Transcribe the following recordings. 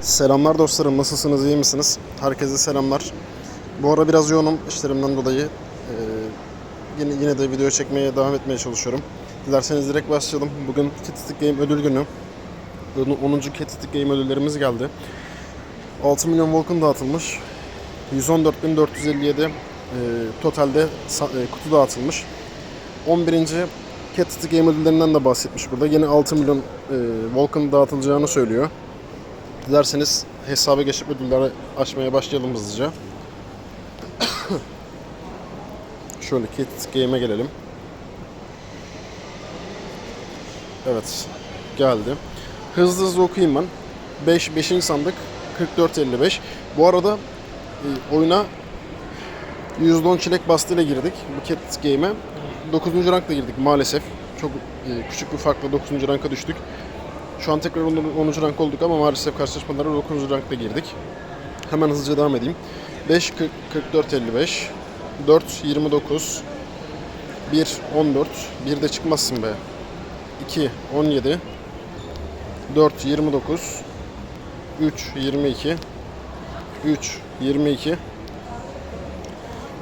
Selamlar dostlarım, nasılsınız, iyi misiniz? Herkese selamlar. Bu ara biraz yoğunum işlerimden dolayı. Ee, yine, yine de video çekmeye devam etmeye çalışıyorum. Dilerseniz direkt başlayalım. Bugün Kitstick Game ödül günü. 10. Kitstick Game ödüllerimiz geldi. 6 milyon Vulcan dağıtılmış. 114.457 e, totalde e, kutu dağıtılmış. 11. Cat Stick Game ödüllerinden de bahsetmiş burada. Yine 6 milyon e, Vulcan dağıtılacağını söylüyor. Dilerseniz hesaba geçip ödülleri açmaya başlayalım hızlıca. Şöyle Stick Game'e gelelim. Evet. Geldi. Hızlı hızlı okuyayım ben. 5 5. sandık 44.55. Bu arada e, oyuna %10 çilek bastıyla girdik bu Cat Game'e. 9. rankla girdik maalesef. Çok e, küçük bir farkla 9. ranka düştük. Şu an tekrar 10. 10. rank olduk ama maalesef karşılaşmalara 9. rankta girdik. Hemen hızlıca devam edeyim. 5 40, 44 55 4 29 1 14 1 de çıkmazsın be. 2 17 4 29 3 22 3 22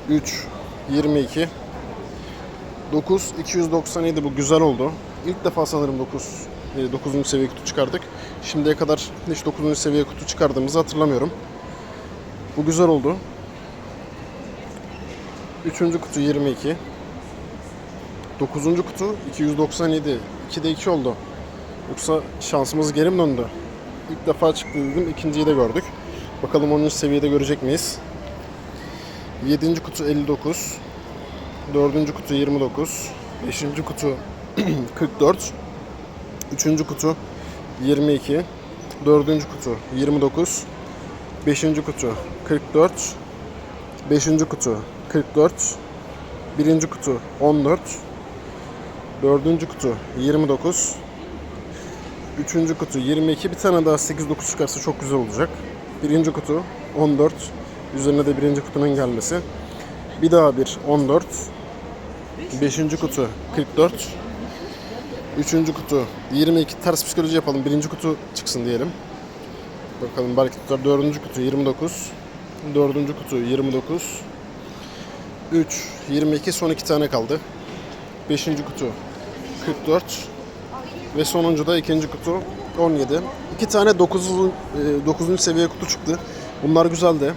3 22 9 297 bu güzel oldu. İlk defa sanırım 9 9. seviye kutu çıkardık. Şimdiye kadar hiç 9. seviye kutu çıkardığımızı hatırlamıyorum. Bu güzel oldu. 3. kutu 22. 9. kutu 297. 2'de 2 oldu. Yoksa şansımız geri mi döndü? İlk defa çıktı dedim. ikinciyi de gördük. Bakalım 10. seviyede görecek miyiz? 7. kutu 59. 4. kutu 29. 5. kutu 44. 3. kutu 22. 4. kutu 29. 5. kutu 44. 5. kutu 44. 1. kutu 14. 4. kutu 29. 3. kutu 22. Bir tane daha 8-9 çıkarsa çok güzel olacak. 1. kutu 14. Üzerine de 1. kutunun gelmesi. Bir daha bir 14. 5. kutu 44. Üçüncü kutu 22 ters psikoloji yapalım. Birinci kutu çıksın diyelim. Bakalım belki tutar. Dördüncü kutu 29. Dördüncü kutu 29. 3, 22 son iki tane kaldı. Beşinci kutu 44. Ve sonuncu da ikinci kutu 17. İki tane 9. 9. seviye kutu çıktı. Bunlar güzeldi.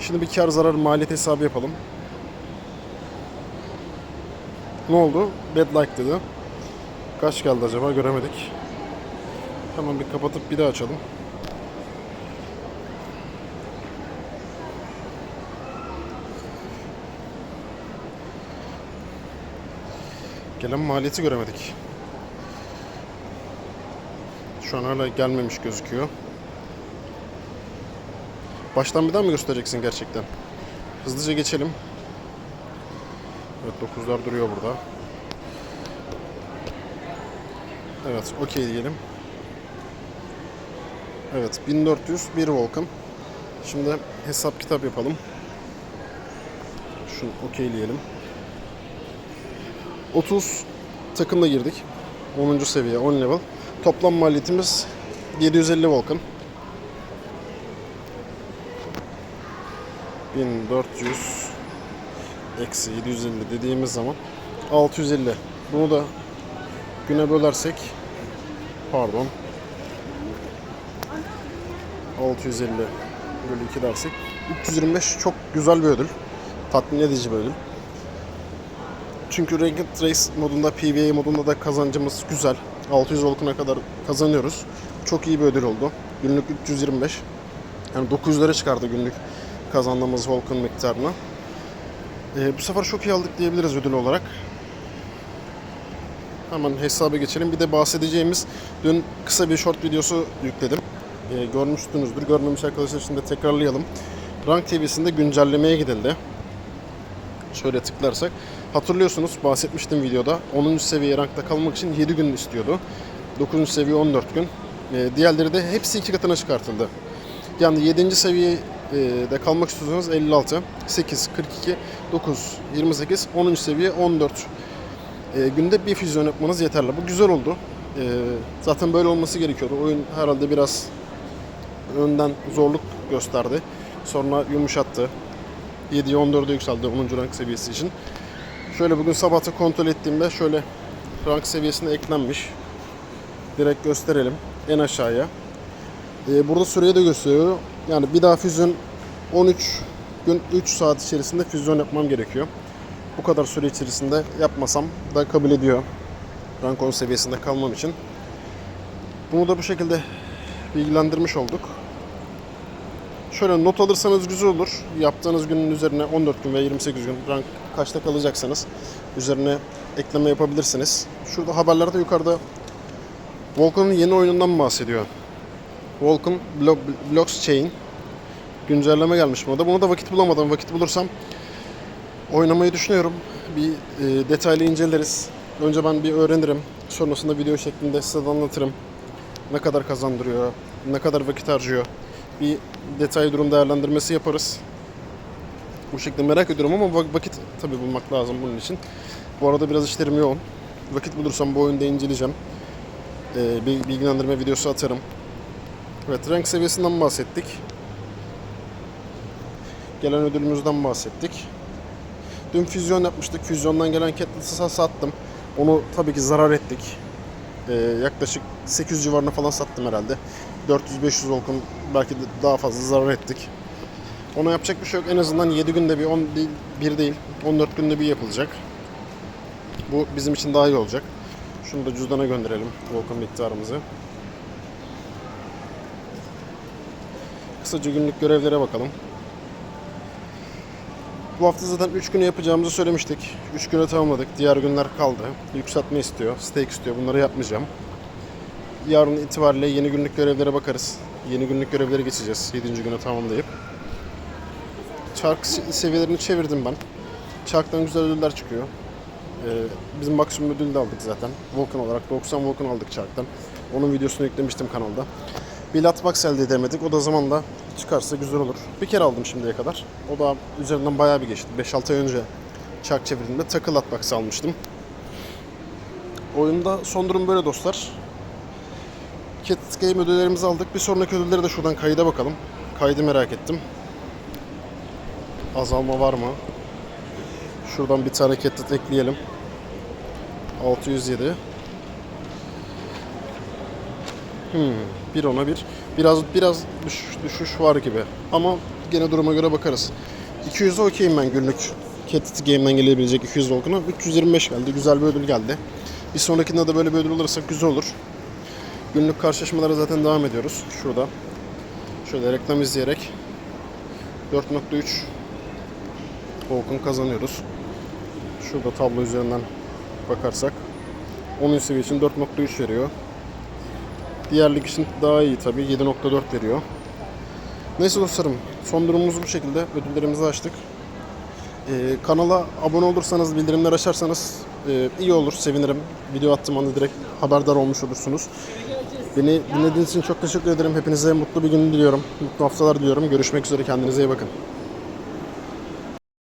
Şimdi bir kar zarar maliyet hesabı yapalım. Ne oldu? Bad like dedi. Kaç geldi acaba göremedik. Hemen bir kapatıp bir daha açalım. Gelen maliyeti göremedik. Şu an hala gelmemiş gözüküyor. Baştan bir daha mı göstereceksin gerçekten? Hızlıca geçelim. Evet 9'lar duruyor burada. Evet, okey diyelim. Evet, 1400 bir. Şimdi hesap kitap yapalım. Şunu okeyleyelim. 30 takımla girdik. 10. seviye, 10 level. Toplam maliyetimiz 750 Volkan. 1400 eksi 750 dediğimiz zaman 650. Bunu da güne bölersek pardon 650 bölü 2 dersek 325 çok güzel bir ödül. Tatmin edici bir ödül. Çünkü Ranked Race modunda, PvE modunda da kazancımız güzel. 600 volkuna kadar kazanıyoruz. Çok iyi bir ödül oldu. Günlük 325. Yani 900'lere çıkardı günlük kazandığımız volkan miktarını. Ee, bu sefer çok iyi aldık diyebiliriz ödül olarak. Hemen hesaba geçelim. Bir de bahsedeceğimiz dün kısa bir short videosu yükledim. Ee, görmüşsünüzdür. Görmemiş arkadaşlar için de tekrarlayalım. Rank TV'sinde güncellemeye gidildi. Şöyle tıklarsak. Hatırlıyorsunuz bahsetmiştim videoda. 10. seviye rankta kalmak için 7 gün istiyordu. 9. seviye 14 gün. Ee, diğerleri de hepsi iki katına çıkartıldı. Yani 7. seviyede kalmak istiyorsanız 56, 8, 42, 9, 28, 10. seviye 14 e, günde bir füzyon yapmanız yeterli. Bu güzel oldu. E, zaten böyle olması gerekiyordu. Oyun herhalde biraz önden zorluk gösterdi. Sonra yumuşattı. 7'ye 14'e yükseldi 10. rank seviyesi için. Şöyle bugün sabahta kontrol ettiğimde şöyle rank seviyesine eklenmiş. Direkt gösterelim en aşağıya. Ee, burada süreyi de gösteriyor. Yani bir daha füzyon 13 gün 3 saat içerisinde füzyon yapmam gerekiyor. Bu kadar süre içerisinde yapmasam da kabul ediyor. Rank 10 seviyesinde kalmam için. Bunu da bu şekilde bilgilendirmiş olduk. Şöyle not alırsanız güzel olur. Yaptığınız günün üzerine 14 gün ve 28 gün rank kaçta kalacaksanız üzerine ekleme yapabilirsiniz. Şurada haberlerde yukarıda Volkan'ın yeni oyunundan bahsediyor. Volkan Blo- Blocks Chain güncelleme gelmiş moda. Bunu da vakit bulamadım. Vakit bulursam oynamayı düşünüyorum. Bir e, detaylı inceleriz. Önce ben bir öğrenirim. Sonrasında video şeklinde size de anlatırım. Ne kadar kazandırıyor, ne kadar vakit harcıyor. Bir detay durum değerlendirmesi yaparız. Bu şekilde merak ediyorum ama vak- vakit tabii bulmak lazım bunun için. Bu arada biraz işlerim yoğun. Vakit bulursam bu oyunda inceleyeceğim. Ee, bir bilgilendirme videosu atarım. Evet, renk seviyesinden bahsettik. Gelen ödülümüzden bahsettik. Dün füzyon yapmıştık. Füzyondan gelen Catelys'ı sattım. Onu tabii ki zarar ettik. Ee, yaklaşık 800 civarına falan sattım herhalde. 400-500 Volk'un belki de daha fazla zarar ettik. Ona yapacak bir şey yok. En azından 7 günde bir, 10 değil, 1 değil, 14 günde bir yapılacak. Bu bizim için daha iyi olacak. Şunu da cüzdana gönderelim Volkan miktarımızı. Kısaca günlük görevlere bakalım. Bu hafta zaten 3 günü yapacağımızı söylemiştik. 3 güne tamamladık. Diğer günler kaldı. Yükseltme istiyor, stake istiyor. Bunları yapmayacağım. Yarın itibariyle yeni günlük görevlere bakarız. Yeni günlük görevleri geçeceğiz 7. güne tamamlayıp. Çark se- seviyelerini çevirdim ben. Çarktan güzel ödüller çıkıyor. Ee, bizim maksimum ödülü de aldık zaten. Volkan olarak 90 Volkan aldık çarktan. Onun videosunu yüklemiştim kanalda. Bir latbox elde edemedik. O da zamanla çıkarsa güzel olur. Bir kere aldım şimdiye kadar. O da üzerinden bayağı bir geçti. 5-6 ay önce çark çevirdiğimde takı latbox almıştım. Oyunda son durum böyle dostlar. Cat Game ödüllerimizi aldık. Bir sonraki ödülleri de şuradan kayda bakalım. Kaydı merak ettim. Azalma var mı? Şuradan bir tane Cat ekleyelim. 607. Hmm, bir ona bir. Biraz biraz düş- düşüş var gibi. Ama gene duruma göre bakarız. 200'e okeyim ben günlük. Cat Game'den gelebilecek 200 Volkan'a. 325 geldi. Güzel bir ödül geldi. Bir sonrakinde de böyle bir ödül alırsak güzel olur. Günlük karşılaşmalara zaten devam ediyoruz. Şurada. Şöyle reklam izleyerek 4.3 Volkan kazanıyoruz. Şurada tablo üzerinden bakarsak 10. seviye için 4.3 veriyor. Diğer lig için daha iyi tabii 7.4 veriyor. Neyse dostlarım son durumumuz bu şekilde. Ödüllerimizi açtık. Ee, kanala abone olursanız, bildirimler açarsanız e, iyi olur, sevinirim. Video attığım anda direkt haberdar olmuş olursunuz. Beni dinlediğiniz için çok teşekkür ederim. Hepinize mutlu bir gün diliyorum. Mutlu haftalar diliyorum. Görüşmek üzere. Kendinize iyi bakın.